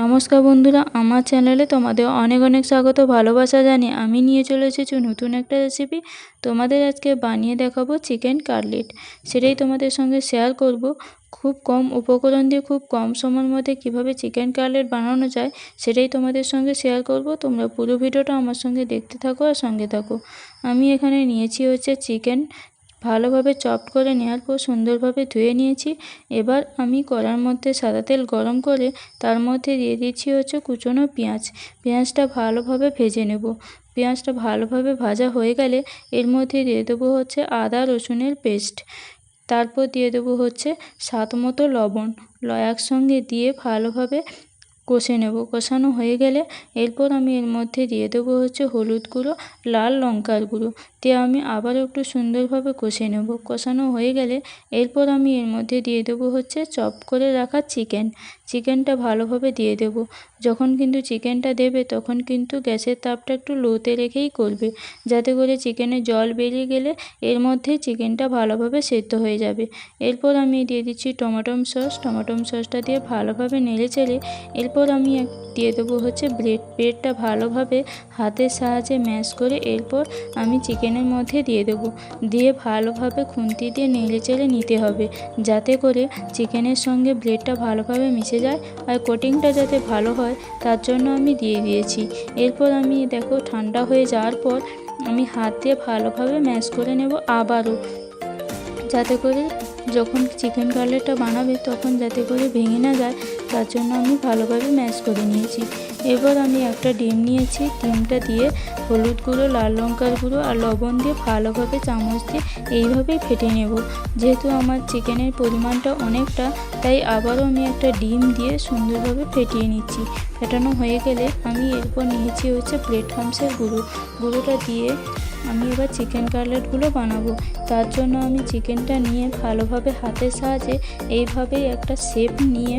নমস্কার বন্ধুরা, আমার চ্যানেলে তোমাদের অনেক অনেক স্বাগত, ভালোবাসা জানিয়ে আমি নিয়ে চলে এসেছি নতুন একটা রেসিপি তোমাদের আজকে বানিয়ে দেখাবো চিকেন কাটলেট সেটাই তোমাদের সঙ্গে শেয়ার করব। খুব কম উপকরণ দিয়ে খুব কম সময়ের মধ্যে কীভাবে চিকেন কাটলেট বানানো যায়, সেটাই তোমাদের সঙ্গে শেয়ার করব। তোমরা পুরো ভিডিওটা আমার সঙ্গে দেখতে থাকো আর সঙ্গে থাকো। আমি এখানে নিয়েছি হচ্ছে চিকেন ভালোভাবে চপ করে নেওয়ার পর সুন্দরভাবে ধুয়ে নিয়েছি। এবার আমি কড়ার মধ্যে সাদা তেল গরম করে তার মধ্যে দিয়ে দিচ্ছি হচ্ছে কুচনো পেঁয়াজ। পেঁয়াজটা ভালোভাবে ভেজে নেব। পেঁয়াজটা ভালোভাবে ভাজা হয়ে গেলে এর মধ্যে দিয়ে দেবো হচ্ছে আদা রসুনের পেস্ট। তারপর দিয়ে দেবো হচ্ছে স্বাদ মতো লবণ। একসঙ্গে দিয়ে ভালোভাবে কষে নেব। কষানো হয়ে গেলে এরপর আমি এর মধ্যে দিয়ে দেবো হচ্ছে হলুদ গুঁড়ো, লাল লঙ্কার গুঁড়ো। দিয়ে আমি আবার একটু সুন্দরভাবে কষে নেব। কষানো হয়ে গেলে এরপর আমি এর মধ্যে দিয়ে দেবো হচ্ছে চপ করে রাখা চিকেন। চিকেনটা ভালোভাবে দিয়ে দেব। যখন কিন্তু চিকেনটা দেবে, তখন কিন্তু গ্যাসের তাপটা একটু লোতে রেখেই করবে। যাতে করে চিকেনে জল বেরিয়ে গেলে এর মধ্যেই চিকেনটা ভালোভাবে সেদ্ধ হয়ে যাবে। এরপর আমি দিয়ে দিচ্ছি টমেটো সস। টমেটো সসটা দিয়ে ভালোভাবে নেড়ে চেড়ে এরপর আমি দিয়ে দেবো হচ্ছে ব্রেড। ব্রেডটা ভালোভাবে হাতের সাহায্যে ম্যাশ করে এরপর আমি চিকেনের মধ্যে দিয়ে দেবো। দিয়ে ভালোভাবে খুন্তি দিয়ে নেড়ে চেড়ে নিতে হবে। যাতে করে চিকেনের সঙ্গে ব্রেডটা ভালোভাবে মিশে যায় আর কোটিংটা যাতে ভালো হয় তার জন্য আমি দিয়ে দিয়েছি। এরপর আমি, দেখো, ঠান্ডা হয়ে যাওয়ার পর আমি হাত দিয়ে ভালোভাবে ম্যাশ করে নেব আবারও। যাতে করে যখন চিকেন কাটলেটটা বানাবে তখন যাতে করে ভেঙে না যায়, তার জন্য আমি ভালোভাবে ম্যাশ করে নিয়েছি। এবার আমি একটা ডিম নিয়েছি, ডিমটা দিয়ে হলুদ গুঁড়ো, লাল লঙ্কার গুঁড়ো আর লবণ দিয়ে ভালোভাবে চামচ দিয়ে এইভাবেই ফেটে নেব। যেহেতু আমার চিকেনের পরিমাণটা অনেকটা, তাই আবারও আমি একটা ডিম দিয়ে সুন্দরভাবে ফেটিয়ে নিচ্ছি। ফেটানো হয়ে গেলে আমি এরপর নিয়েছি হচ্ছে ব্রেড ক্রামসের গুঁড়ো। গুঁড়োটা দিয়ে আমি এবার চিকেন কাটলেটগুলো বানাবো। তার জন্য আমি চিকেনটা নিয়ে ভালোভাবে হাতের সাহায্যে এইভাবেই একটা শেপ নিয়ে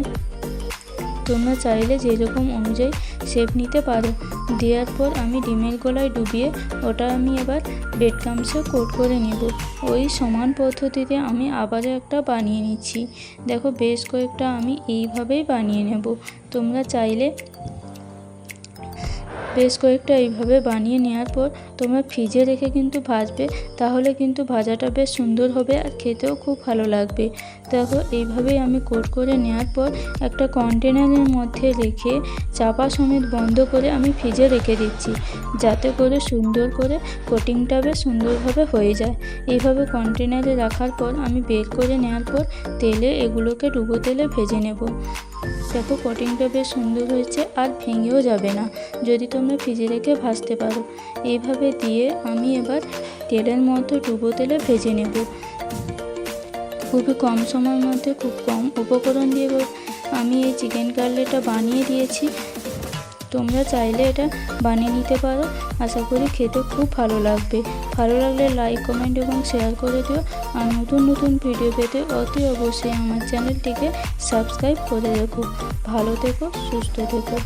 তোমরা চাইলে যেরকম অনুযায়ী শেপ নিতে পারো। দেওয়ার পর আমি ডিমের গলায় ডুবিয়ে ওটা আমি এবার বেড কামসে কোট করে নেব। ওই সমান পদ্ধতিতে আমি আবারও একটা বানিয়ে নিচ্ছি। দেখো বেশ কয়েকটা আমি এইভাবেই বানিয়ে নেব। তোমরা চাইলে বেশ কয়েকটা এইভাবে বানিয়ে নেওয়ার পর তোমরা ফ্রিজে রেখে কিন্তু ভাজবে, তাহলে কিন্তু ভাজাটা বেশ সুন্দর হবে আর খেতেও খুব ভালো লাগবে। দেখো, এইভাবেই আমি কোট করে নেওয়ার পর একটা কন্টেনারের মধ্যে রেখে চাপা সমেত বন্ধ করে আমি ফ্রিজে রেখে দিচ্ছি, যাতে করে সুন্দর করে কোটিংটা বেশ সুন্দরভাবে হয়ে যায়। এইভাবে কন্টেনারে রাখার পর আমি বের করে নেওয়ার পর তেলে এগুলোকে ডুবো তেলে ভেজে নেব। দেখো কটিংটা বেশ সুন্দর হয়েছে আর ভেঙেও যাবে না, যদি তোমরা ফ্রিজে রেখে ভাজতে পারো। এইভাবে দিয়ে আমি এবার তেলের মধ্যে ডুবো তেলে ভেজে নেব। খুবই কম সময়ের মধ্যে খুব কম উপকরণ দিয়ে আমি এই চিকেন কাটলেটটা বানিয়ে দিয়েছি। তোমরা চাইলে এটা বানিয়ে নিতে পারো। আশা করি খেতে খুব ভালো লাগবে। ভালো লাগলে লাইক কমেন্ট এবং শেয়ার করে দিও। আর নতুন নতুন ভিডিও পেতে অতি অবশ্যই আমার চ্যানেলটিকে সাবস্ক্রাইব করে রেখো। ভালো থেকো, সুস্থ থেকো।